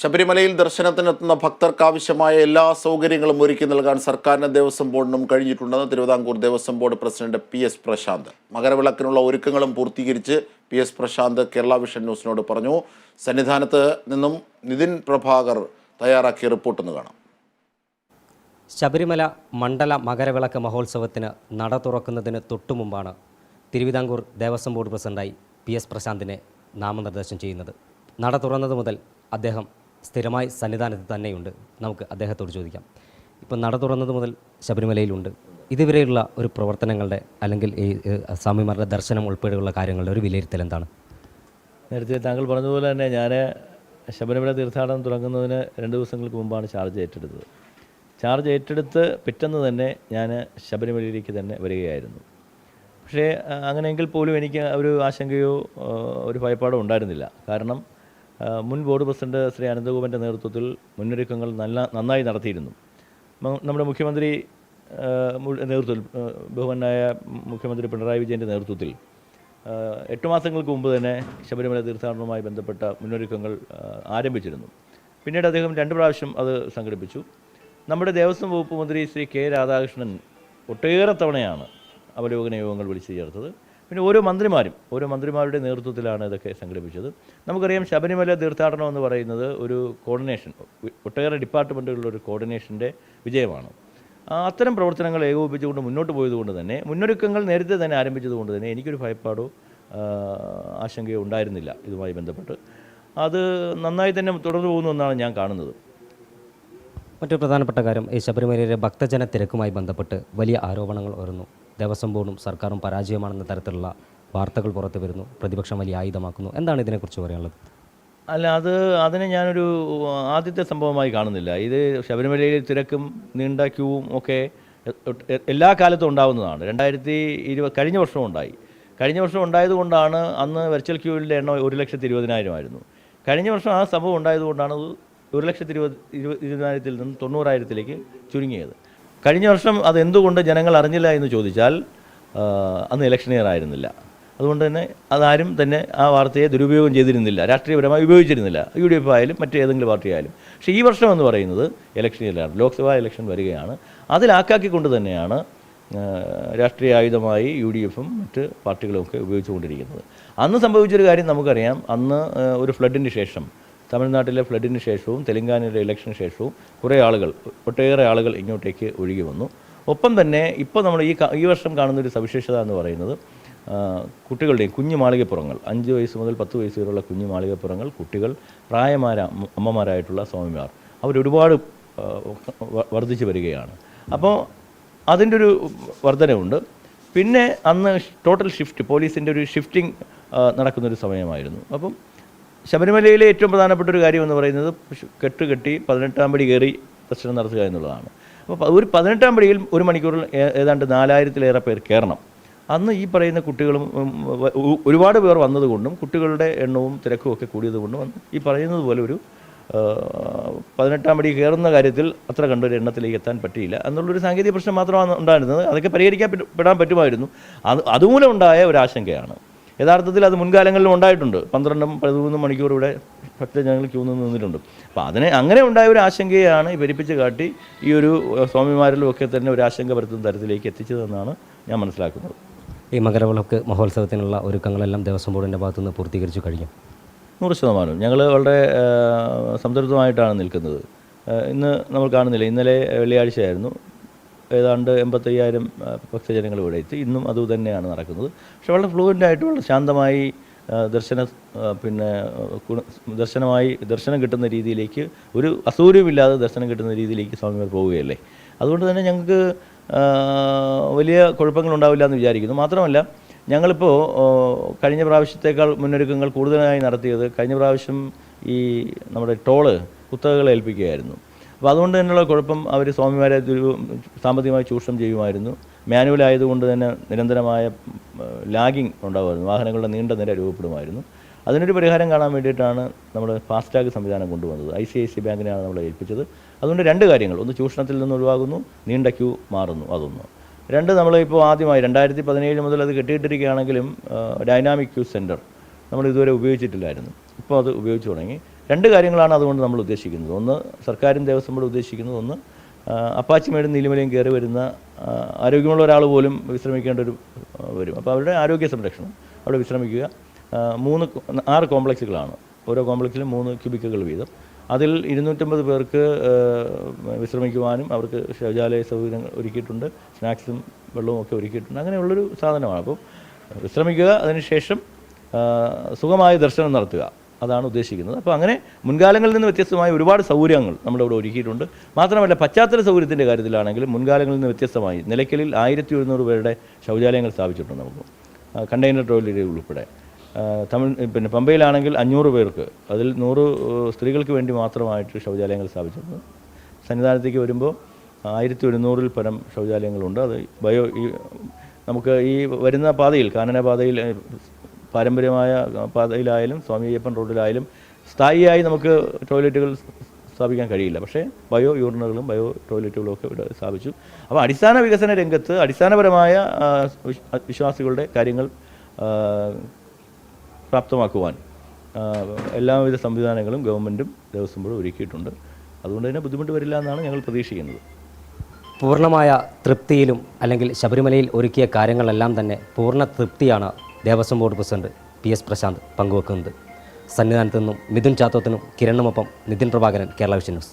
ശബരിമലയിൽ ദർശനത്തിനെത്തുന്ന ഭക്തർക്ക് ആവശ്യമായ എല്ലാ സൗകര്യങ്ങളും ഒരുക്കി നൽകാൻ സർക്കാരിന് ദേവസ്വം ബോർഡിനും കഴിഞ്ഞിട്ടുണ്ടെന്ന് Thiruvithamkoor Devaswom board president P S Prashanth. മകരവിളക്കിനുള്ള ഒരുക്കങ്ങളും പൂർത്തീകരിച്ച് P S Prashanth Kerala vision ന്യൂസിനോട് പറഞ്ഞു. സന്നിധാനത്ത് നിന്നും നിതിൻ പ്രഭാകർ തയ്യാറാക്കിയ റിപ്പോർട്ടൊന്ന് കാണാം. ശബരിമല മണ്ഡല മകരവിളക്ക് മഹോത്സവത്തിന് നട തുറക്കുന്നതിന് തൊട്ടുമുമ്പാണ് തിരുവിതാംകൂർ ദേവസ്വം ബോർഡ് പ്രസിഡന്റായി പി എസ് പ്രശാന്തിനെ നാമനിർദ്ദേശം ചെയ്യുന്നത്. നട തുറന്നത് മുതൽ അദ്ദേഹം സ്ഥിരമായി സന്നിധാനത്ത് തന്നെയുണ്ട്. നമുക്ക് അദ്ദേഹത്തോട് ചോദിക്കാം. ഇപ്പം നട തുറന്നത് മുതൽ ശബരിമലയിലുണ്ട്. ഇതുവരെയുള്ള ഒരു പ്രവർത്തനങ്ങളുടെ അല്ലെങ്കിൽ ഈ സ്വാമിമാരുടെ ദർശനം ഉൾപ്പെടെയുള്ള കാര്യങ്ങളുടെ ഒരു വിലയിരുത്തൽ എന്താണ്? നേരത്തെ താങ്കൾ പറഞ്ഞതുപോലെ തന്നെ ഞാൻ ശബരിമല തീർത്ഥാടനം തുടങ്ങുന്നതിന് രണ്ട് ദിവസങ്ങൾക്ക് മുമ്പാണ് ചാർജ് ഏറ്റെടുത്തത്. ചാർജ് ഏറ്റെടുത്ത് പെട്ടെന്ന് തന്നെ ഞാൻ ശബരിമലയിലേക്ക് തന്നെ വരികയായിരുന്നു. പക്ഷേ അങ്ങനെയെങ്കിൽ പോലും എനിക്ക് ഒരു ആശങ്കയോ ഒരു ഭയപ്പാടോ ഉണ്ടായിരുന്നില്ല. കാരണം മുൻ ബോർഡ് പ്രസിഡന്റ് ശ്രീ അനന്തകുമാറിന്റെ നേതൃത്വത്തിൽ മുന്നൊരുക്കങ്ങൾ നല്ല നന്നായി നടത്തിയിരുന്നു. നമ്മുടെ മുഖ്യമന്ത്രി നേതൃത്വത്തിൽ ബഹുമാനായ മുഖ്യമന്ത്രി പിണറായി വിജയന്റെ നേതൃത്വത്തിൽ എട്ട് മാസങ്ങൾക്ക് മുമ്പ് തന്നെ ശബരിമല തീർത്ഥാടനവുമായി ബന്ധപ്പെട്ട മുന്നൊരുക്കങ്ങൾ ആരംഭിച്ചിരുന്നു. പിന്നീട് അദ്ദേഹം രണ്ട് പ്രാവശ്യം അത് സംഘടിപ്പിച്ചു. നമ്മുടെ ദേവസ്വം വകുപ്പ് മന്ത്രി ശ്രീ കെ രാധാകൃഷ്ണൻ ഒട്ടേറെ തവണയാണ് അവലോകന യോഗങ്ങൾ വിളിച്ചു ചേർത്തത്. പിന്നെ ഓരോ മന്ത്രിമാരും ഓരോ മന്ത്രിമാരുടെ നേതൃത്വത്തിലാണ് ഇതൊക്കെ സംഘടിപ്പിച്ചത്. നമുക്കറിയാം ശബരിമല തീർത്ഥാടനം എന്ന് പറയുന്നത് ഒരു കോർഡിനേഷൻ ഒട്ടേറെ ഡിപ്പാർട്ട്മെന്റുകളുടെ ഒരു കോർഡിനേഷന്റെ വിജയമാണ്. അത്തരം പ്രവർത്തനങ്ങൾ ഏകോപിപ്പിച്ചുകൊണ്ട് മുന്നോട്ട് പോയതുകൊണ്ട് തന്നെ മുന്നൊരുക്കങ്ങൾ നേരത്തെ തന്നെ ആരംഭിച്ചതുകൊണ്ട് തന്നെ എനിക്കൊരു ഭയപ്പാടോ ആശങ്കയോ ഉണ്ടായിരുന്നില്ല ഇതുമായി ബന്ധപ്പെട്ട്. അത് നന്നായി തന്നെ തുടർന്നു പോകുന്നു എന്നാണ് ഞാൻ കാണുന്നത്. മറ്റൊരു പ്രധാനപ്പെട്ട കാര്യം ഈ ശബരിമലയിലെ ഭക്തജന തിരക്കുമായി ബന്ധപ്പെട്ട് വലിയ ആരോപണങ്ങൾ വരുന്നു ദേവസ്വം ബോർഡും സർക്കാരും പരാജയമാണെന്ന തരത്തിലുള്ള വാർത്തകൾ പുറത്തു വരുന്നു. പ്രതിപക്ഷം വലിയ ആയുധമാക്കുന്നു. എന്താണ് ഇതിനെക്കുറിച്ച് പറയാനുള്ളത്? അല്ല അത് അതിനെ ഞാനൊരു ആദ്യത്തെ സംഭവമായി കാണുന്നില്ല. ഇത് ശബരിമലയിൽ തിരക്കും നീണ്ട ക്യൂവും ഒക്കെ എല്ലാ കാലത്തും ഉണ്ടാകുന്നതാണ് രണ്ടായിരത്തി ഇരുപത് കഴിഞ്ഞ വർഷവും ഉണ്ടായി. കഴിഞ്ഞ വർഷം ഉണ്ടായതുകൊണ്ടാണ് അന്ന് വെർച്വൽ ക്യൂവിന്റെ എണ്ണം ഒരു ലക്ഷത്തി ഇരുപതിനായിരമായിരുന്നു കഴിഞ്ഞ വർഷം ആ സംഭവം ഉണ്ടായതുകൊണ്ടാണ് ഒരു ലക്ഷത്തി ഇരുപത് ഇരുപതിനായിരത്തിൽ നിന്ന് തൊണ്ണൂറായിരത്തിലേക്ക് ചുരുങ്ങിയത്. കഴിഞ്ഞ വർഷം അത് എന്തുകൊണ്ട് ജനങ്ങൾ അറിഞ്ഞില്ല എന്ന് ചോദിച്ചാൽ അന്ന് ഇലക്ഷൻ ഇയർ ആയിരുന്നില്ല. അതുകൊണ്ട് തന്നെ അതാരും തന്നെ ആ വാർത്തയെ ദുരുപയോഗം ചെയ്തിരുന്നില്ല രാഷ്ട്രീയപരമായി ഉപയോഗിച്ചിരുന്നില്ല. യു ഡി എഫ് ആയാലും മറ്റേതെങ്കിലും പാർട്ടി ആയാലും. പക്ഷേ ഈ വർഷം എന്ന് പറയുന്നത് ഇലക്ഷൻ ഇയറിലാണ് ലോക്സഭാ ഇലക്ഷൻ വരികയാണ്. അതിലാക്കാക്കിക്കൊണ്ട് തന്നെയാണ് രാഷ്ട്രീയ ആയുധമായി യു ഡി എഫും മറ്റ് പാർട്ടികളുമൊക്കെ ഉപയോഗിച്ചുകൊണ്ടിരിക്കുന്നത്. അന്ന് സംഭവിച്ചൊരു കാര്യം നമുക്കറിയാം. അന്ന് ഒരു ഫ്ലഡിന് ശേഷം തമിഴ്നാട്ടിലെ ഫ്ലഡിന് ശേഷവും തെലങ്കാനയിലെ ഇലക്ഷന് ശേഷവും കുറേ ആളുകൾ ഒട്ടേറെ ആളുകൾ ഇങ്ങോട്ടേക്ക് ഒഴുകി വന്നു. ഒപ്പം തന്നെ ഇപ്പോൾ നമ്മൾ ഈ ഈ വർഷം കാണുന്ന ഒരു സവിശേഷത എന്ന് പറയുന്നത് കുട്ടികളുടെയും കുഞ്ഞു മാളികപ്പുറങ്ങൾ അഞ്ച് വയസ്സ് മുതൽ പത്ത് വയസ്സ് വരെയുള്ള കുഞ്ഞു മാളികപ്പുറങ്ങൾ കുട്ടികൾ പ്രായമായ അമ്മമാരായിട്ടുള്ള സ്വാമിമാർ അവരൊരുപാട് വർദ്ധിച്ചു വരികയാണ്. അപ്പോൾ അതിന്റെ ഒരു വർധനവുണ്ട്. പിന്നെ അന്ന് ടോട്ടൽ ഷിഫ്റ്റ് പോലീസിന്റെ ഒരു ഷിഫ്റ്റിംഗ് നടക്കുന്നൊരു സമയമായിരുന്നു. അപ്പം ശബരിമലയിലെ ഏറ്റവും പ്രധാനപ്പെട്ട ഒരു കാര്യം എന്ന് പറയുന്നത് കെട്ട് കെട്ടി പതിനെട്ടാം പടി കയറി ദർശനം നടത്തുക എന്നുള്ളതാണ്. അപ്പോൾ ഒരു പതിനെട്ടാം പടിയിൽ ഒരു മണിക്കൂറിൽ ഏതാണ്ട് നാലായിരത്തിലേറെ പേർ കയറണം. അന്ന് ഈ പറയുന്ന കുട്ടികളും ഒരുപാട് പേർ വന്നതുകൊണ്ടും കുട്ടികളുടെ എണ്ണവും തിരക്കും ഒക്കെ കൂടിയതുകൊണ്ടും ഈ പറയുന്നത് പോലെ ഒരു പതിനെട്ടാം പടി കയറുന്ന കാര്യത്തിൽ അത്ര കണ്ടൊരു എണ്ണത്തിലേക്ക് എത്താൻ പറ്റിയില്ല. എന്നുള്ളൊരു സാങ്കേതിക പ്രശ്നം മാത്രമാണ് ഉണ്ടായിരുന്നത്. അതൊക്കെ പരിഹരിക്കാൻ പെടാൻ പറ്റുമായിരുന്നു. അത് അതുമൂലം ഉണ്ടായ ഒരു ആശങ്കയാണ്. യഥാർത്ഥത്തിൽ അത് മുൻകാലങ്ങളിലും ഉണ്ടായിട്ടുണ്ട്. പന്ത്രണ്ടും പതിമൂന്നും മണിക്കൂർ ഇവിടെ ഭക്തജനങ്ങൾ ക്യൂ നിന്ന് നിന്നിട്ടുണ്ട്. അപ്പോൾ അതിനെ അങ്ങനെ ഉണ്ടായ ഒരു ആശങ്കയാണ് ഈ പെരുപ്പിച്ച് കാട്ടി ഈ ഒരു സ്വാമിമാരിലും ഒക്കെ തന്നെ ഒരു ആശങ്ക പരത്തുന്ന തരത്തിലേക്ക് എത്തിച്ചതെന്നാണ് ഞാൻ മനസ്സിലാക്കുന്നത്. ഈ മകരവിളക്ക് മഹോത്സവത്തിനുള്ള ഒരുക്കങ്ങളെല്ലാം ദേവസ്വം ബോർഡിന്റെ ഭാഗത്തുനിന്ന് പൂർത്തീകരിച്ചു കഴിഞ്ഞു. നൂറ് ശതമാനം. ഞങ്ങൾ വളരെ സംതൃപ്തമായിട്ടാണ് നിൽക്കുന്നത്. ഇന്ന് നമ്മൾ കാണുന്നില്ല. ഇന്നലെ വെള്ളിയാഴ്ചയായിരുന്നു. ഏതാണ്ട് എൺപത്തയ്യായിരം ഭക്തജനങ്ങൾ ഇവിടെ എത്തി. ഇന്നും അതുതന്നെയാണ് നടക്കുന്നത്. പക്ഷെ വളരെ ഫ്ലൂവന്റായിട്ട് വളരെ ശാന്തമായി ദർശന പിന്നെ ദർശനമായി ദർശനം കിട്ടുന്ന രീതിയിലേക്ക് ഒരു അസൂര്യമില്ലാതെ ദർശനം കിട്ടുന്ന രീതിയിലേക്ക് സ്വാമിമാർ പോവുകയല്ലേ? അതുകൊണ്ട് തന്നെ ഞങ്ങൾക്ക് വലിയ കുഴപ്പങ്ങളുണ്ടാവില്ല എന്ന് വിചാരിക്കുന്നു. മാത്രമല്ല ഞങ്ങളിപ്പോൾ കഴിഞ്ഞ പ്രാവശ്യത്തേക്കാൾ മുന്നൊരുക്കങ്ങൾ കൂടുതലായി നടത്തിയത് കഴിഞ്ഞ പ്രാവശ്യം ഈ നമ്മുടെ ടോൾ കുത്തകകളെ ഏൽപ്പിക്കുകയായിരുന്നു അപ്പോൾ അതുകൊണ്ട് തന്നെയുള്ള കുഴപ്പം അവർ സ്വാമിമാരെ സാമ്പത്തികമായി ചൂഷണം ചെയ്യുമായിരുന്നു. മാനുവൽ ആയതുകൊണ്ട് തന്നെ നിരന്തരമായ ലാഗിങ് ഉണ്ടാകുമായിരുന്നു വാഹനങ്ങളുടെ നീണ്ട നിര രൂപപ്പെടുമായിരുന്നു. അതിനൊരു പരിഹാരം കാണാൻ വേണ്ടിയിട്ടാണ് നമ്മൾ ഫാസ്ടാഗ് സംവിധാനം കൊണ്ടുവന്നത്. ഐ സി ഐ സി ബാങ്കിനെയാണ് നമ്മൾ ഏൽപ്പിച്ചത്. അതുകൊണ്ട് രണ്ട് കാര്യങ്ങൾ. ഒന്ന് ചൂഷണത്തിൽ നിന്ന് ഒഴിവാകുന്നു നീണ്ട ക്യൂ മാറുന്നു അതൊന്ന്. രണ്ട് നമ്മളിപ്പോൾ ആദ്യമായി രണ്ടായിരത്തി പതിനേഴ് മുതൽ അത് കെട്ടിയിട്ടിരിക്കുകയാണെങ്കിലും ഡൈനാമിക് ക്യൂ സെന്റർ നമ്മൾ ഇതുവരെ ഉപയോഗിച്ചിട്ടില്ലായിരുന്നു. ഇപ്പോൾ അത് ഉപയോഗിച്ച് തുടങ്ങി. രണ്ട് കാര്യങ്ങളാണ് അതുകൊണ്ട് നമ്മൾ ഉദ്ദേശിക്കുന്നത്. ഒന്ന് സർക്കാരും ദേവസ്വം ബോർഡ് ഉദ്ദേശിക്കുന്നത് ഒന്ന് അപ്പാച്ചിമേടും നീലിമലയും കയറി വരുന്ന ആരോഗ്യമുള്ള ഒരാൾ പോലും വിശ്രമിക്കേണ്ട ഒരു വരും. അപ്പോൾ അവരുടെ ആരോഗ്യ സംരക്ഷണം അവിടെ വിശ്രമിക്കുക. മൂന്ന് ആറ് കോംപ്ലക്സുകളാണ്. ഓരോ കോംപ്ലക്സിലും മൂന്ന് ക്യൂബിക്കുകൾ വീതം. അതിൽ ഇരുന്നൂറ്റമ്പത് പേർക്ക് വിശ്രമിക്കുവാനും അവർക്ക് ശൗചാലയ സൗകര്യങ്ങൾ ഒരുക്കിയിട്ടുണ്ട്. സ്നാക്സും വെള്ളവും ഒക്കെ ഒരുക്കിയിട്ടുണ്ട്. അങ്ങനെയുള്ളൊരു സാധനമാണ്. അപ്പം വിശ്രമിക്കുക അതിനുശേഷം സുഖമായ ദർശനം നടത്തുക. അതാണ് ഉദ്ദേശിക്കുന്നത്. അപ്പോൾ അങ്ങനെ മുൻകാലങ്ങളിൽ നിന്ന് വ്യത്യസ്തമായ ഒരുപാട് സൗകര്യങ്ങൾ നമ്മുടെ ഇവിടെ ഒരുക്കിയിട്ടുണ്ട്. മാത്രമല്ല പശ്ചാത്തല സൗകര്യത്തിന്റെ കാര്യത്തിലാണെങ്കിലും മുൻകാലങ്ങളിൽ നിന്ന് വ്യത്യസ്തമായി നിലയ്ക്കലിൽ ആയിരത്തി ഒരുന്നൂറ് പേരുടെ ശൗചാലയങ്ങൾ സ്ഥാപിച്ചിട്ടുണ്ട് നമുക്ക്. കണ്ടെയ്നർ ടോയ്ലറ്റുകൾ ഉൾപ്പെടെ. തമിഴ് പിന്നെ പമ്പയിലാണെങ്കിൽ അഞ്ഞൂറ് പേർക്ക് അതിൽ നൂറ് സ്ത്രീകൾക്ക് വേണ്ടി മാത്രമായിട്ട് ശൗചാലയങ്ങൾ സ്ഥാപിച്ചിട്ടുണ്ട്. സന്നിധാനത്തേക്ക് വരുമ്പോൾ ആയിരത്തി ഒരുന്നൂറിൽ പരം ശൗചാലയങ്ങളുണ്ട്. അത് ബയോ ഈ നമുക്ക് ഈ വരുന്ന പാതയിൽ കാനന പാതയിൽ പാരമ്പര്യമായ പാതയിലായാലും സ്വാമി അയ്യപ്പൻ റോഡിലായാലും സ്ഥായിയായി നമുക്ക് ടോയ്ലറ്റുകൾ സ്ഥാപിക്കാൻ കഴിയില്ല. പക്ഷേ ബയോ യൂറിനുകളും ബയോ ടോയ്ലറ്റുകളും ഒക്കെ ഇവിടെ സ്ഥാപിച്ചു. അപ്പോൾ അടിസ്ഥാന വികസന രംഗത്ത് അടിസ്ഥാനപരമായ വിശ്വാസികളുടെ കാര്യങ്ങൾ പ്രാപ്തമാക്കുവാൻ എല്ലാവിധ സംവിധാനങ്ങളും ഗവൺമെന്റും ദേവസ്വം ബോർഡും ഒരുക്കിയിട്ടുണ്ട്. അതുകൊണ്ട് തന്നെ ബുദ്ധിമുട്ട് വരില്ല എന്നാണ് ഞങ്ങൾ പ്രതീക്ഷിക്കുന്നത്. പൂർണമായ തൃപ്തിയിലും അല്ലെങ്കിൽ ശബരിമലയിൽ ഒരുക്കിയ കാര്യങ്ങളെല്ലാം തന്നെ പൂർണ തൃപ്തിയാണ് Devaswom board president P S Prashanth പങ്കുവെക്കുന്നത് സന്നിധാനത്തു നിന്നും മിഥുൻ ചാത്തോത്തിനും കിരണിനുമൊപ്പം നിതിൻ പ്രഭാകരൻ കേരള വിഷൻ ന്യൂസ്.